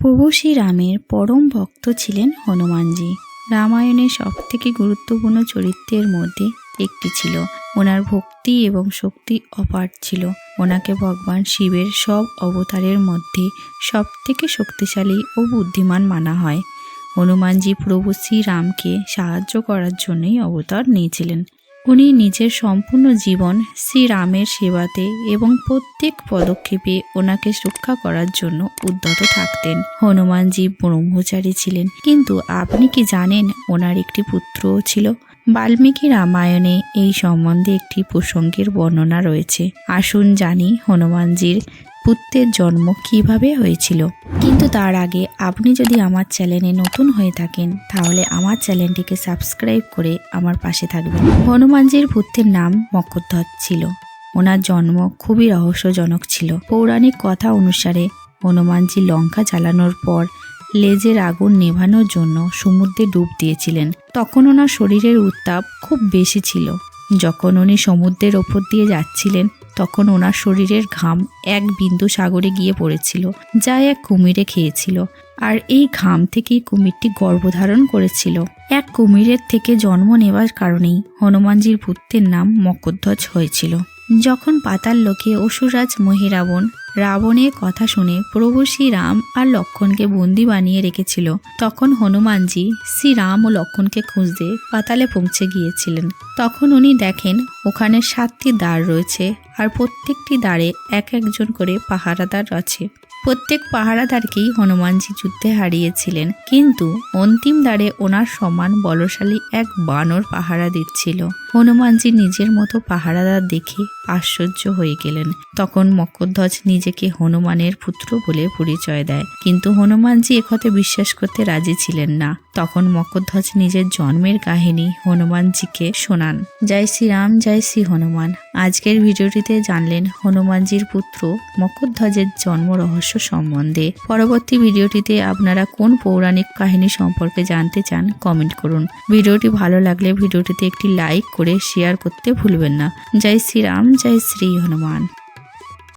প্রভু শ্রীরামের পরম ভক্ত ছিলেন হনুমানজি। রামায়ণের সবথেকে গুরুত্বপূর্ণ চরিত্রের মধ্যে একটি ছিল। ওনার ভক্তি এবং শক্তি অপার ছিল। ওনাকে ভগবান শিবের সব অবতারের মধ্যে সবথেকে শক্তিশালী ও বুদ্ধিমান মানা হয়। হনুমানজি প্রভু শ্রীরামকে সাহায্য করার জন্যই অবতার নিয়েছিলেন। উনি নিজের সম্পূর্ণ জীবন শ্রীরামের সেবাতে এবং প্রত্যেক পদক্ষেপে ওনাকে রক্ষা করার জন্য উদ্যত থাকতেন। হনুমানজি ব্রহ্মচারী ছিলেন। কিন্তু আপনি কি জানেন ওনার একটি পুত্রও ছিল? বাল্মীকি রামায়ণে এই সম্বন্ধে একটি প্রসঙ্গের বর্ণনা রয়েছে। আসুন জানি হনুমানজির পুত্রের জন্ম কীভাবে হয়েছিল? কিন্তু তার আগে আপনি যদি আমার চ্যানেলে নতুন হয়ে থাকেন, তাহলে আমার চ্যানেলটিকে সাবস্ক্রাইব করে আমার পাশে থাকবেন। হনুমানজির পুত্রের নাম মকরধ্বজ ছিল। ওনার জন্ম খুবই রহস্যজনক ছিল। পৌরাণিক কথা অনুসারে হনুমানজি লঙ্কা জ্বালানোর পর লেজের আগুন নেভানোর জন্য সমুদ্রে ডুব দিয়েছিলেন। তখন ওনার শরীরের উত্তাপ খুব বেশি ছিল। যখন উনি সমুদ্রের ওপর দিয়ে যাচ্ছিলেন, তখন ওনার শরীরের ঘাম এক বিন্দু সাগরে গিয়ে পড়েছিল, যা এক কুমিরে খেয়েছিল। আর এই ঘাম থেকেই কুমিরটি গর্ভধারণ করেছিল। এক কুমিরের থেকে জন্ম নেওয়ার কারণেই হনুমানজির পুত্রের নাম মকরধ্বজ হয়েছিল। যখন পাতাল লোকে অসুরাজ মহিরাবণ রাবণের কথা শুনে প্রভু শ্রীরাম আর লক্ষণকে বন্দি বানিয়ে রেখেছিল। তখন হনুমানজি শ্রীরাম ও লক্ষণকে খুঁজতে পাতালে পৌঁছে গিয়েছিলেন। তখন উনি দেখেন ওখানে সাতটি দ্বার রয়েছে আর প্রত্যেকটি দ্বারে এক একজন করে পাহারাদার আছে। প্রত্যেক পাহারাদারকেই হনুমানজি যুদ্ধে হারিয়েছিলেন, কিন্তু অন্তিম দ্বারে ওনার সমান বলশালী এক বানর পাহারা দিচ্ছিল। হনুমানজি নিজের মতো পাহারাদার দেখে আশ্চর্য হয়ে গেলেন। তখন মকরধ্বজ নিজেকে হনুমানের পুত্র বলে পরিচয় দেয়। কিন্তু হনুমানজি একথা বিশ্বাস করতে রাজি ছিলেন না। তখন মকরধ্বজ নিজের জন্মের কাহিনী হনুমানজিকে শোনান। জয় শ্রীরাম জয় শ্রী হনুমান। আজকের ভিডিওটিতে জানলেন হনুমানজির পুত্র মকরধ্বজের জন্ম রহস্য সম্বন্ধে। পরবর্তী ভিডিওটিতে আপনারা কোন পৌরাণিক কাহিনী সম্পর্কে জানতে চান, কমেন্ট করুন। ভিডিওটি ভালো লাগলে ভিডিওটিতে একটি লাইক করে শেয়ার করতে ভুলবেন না। জয় শ্রীরাম জয় শ্রী হনুমান।